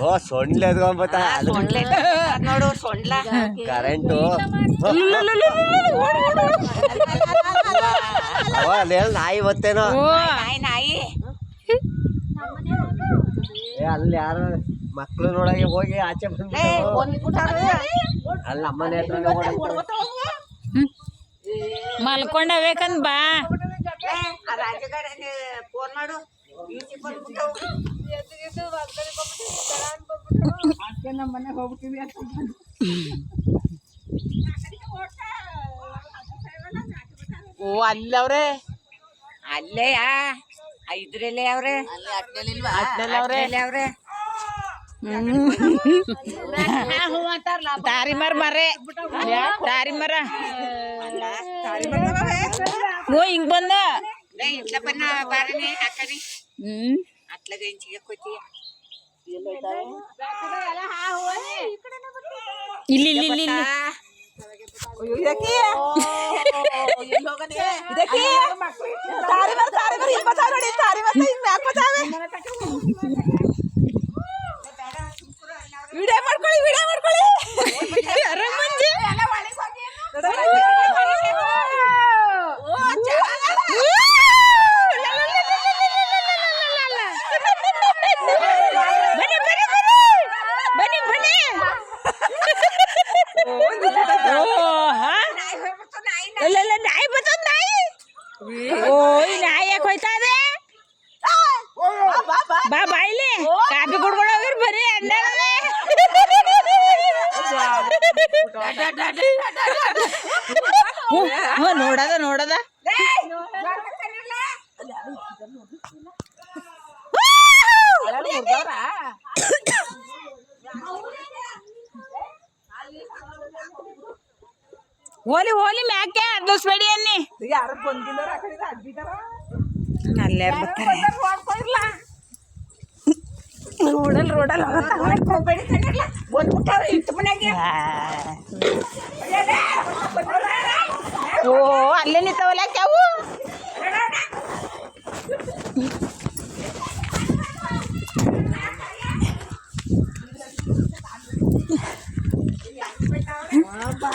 ಓ ಸೊಂಡ್ಲೆ ಎದ್ಕೊಂಬತ್ತ ಸೊಂಡ್ಲೆ ನೋಡು ಸೊಂಡ್ಲ ಕರೆಂಟು ಓ ನಾಯಿ ಬತ್ತೇನೋ ನಾಯಿ ನಾಯಿ ಏ ಅಲ್ಲಿ ಯಾರು ಮಕ್ಳು ನೋಡಕ್ಕೆ ಹೋಗಿ ಆಚೆ ಬಂದ್ಬಿಟ್ಟಾರು ಅಲ್ಲಿ ನಮ್ಮನೆ ಹತ್ರನೇ ಓಡಾಡ್ತಾರೆ. ಮಲ್ಕೊಂಡಬೇಕಂದ್ ಬಾ ಏ, ಆ ಫೋನ್ ಮಾಡು ಈಚೆ ಬಂದ್ಬಿಟ್ಟವು. ಓ ಅಲ್ಲವ್ರೆ? ಅಲ್ಲೇ ಯಾ ಇದ್ರಲ್ಲೇ ಅವ್ರೆ. ಅಟ್ನಲ್ಲಿ ಅವ್ರೆ ದಾರಿ ಮರ. ಮರೆ ದಾರಿ ಮರ ಓ ಹಿಂಗ್ ಬಂದ. ಇಲ್ಲ ಬನ್ನ ಬಾರನೆ ಹಾಕನಿ ಹ್ಮ್. ಅಟ್ಲಾಗ ಹೆಂಚಿಗೆ ಕೊತ್ತೀಯ ಇಲ್ಲಿ ಇಲ್ಲಿ ಇಲ್ಲಿ ಇಲ್ಲಿ ವಿಡಿಯೋ ಇಲ್ಲ ಇಲ್ಲ ನಾಯಿ ಬರ್ತದ ನಾಯಿ ಓ ಈ ನಾಯಿ ಯಾಕೆ ಹೋಯ್ತಾ ಇದೆ ಬಾ ಬಾ ಇಲ್ಲಿ ಕಾಫಿ ಕುಡ್ಕೊಂಡು ಹೋಗಿರ್ ಬರೀ ಅಂಡಾಡವೆ ಹ್ಞೂ ನೋಡದ ನೋಡದ ಹೋಲಿ ಹೋಲಿ ಮ್ಯಾಕೆ ಅಡ್ಲಿಸ್ಬೇಡಿ ಅನ್ನಿ. ಯಾರು ಆ ಅಲ್ಲೇ ಬರ್ತಾರೆ? ರೋಡಲ್ ರೋಡಲ್. ಹೋಗ್ಬೇಡಿ ತಡಿಯಲ್ಲ ಬಂದ್ಬಿಟ್ಟಾರ ಇತ್ತು ಮನೆಗೆ ಓ ಅಲ್ಲೇ ನಿಂತವಲ್ಲ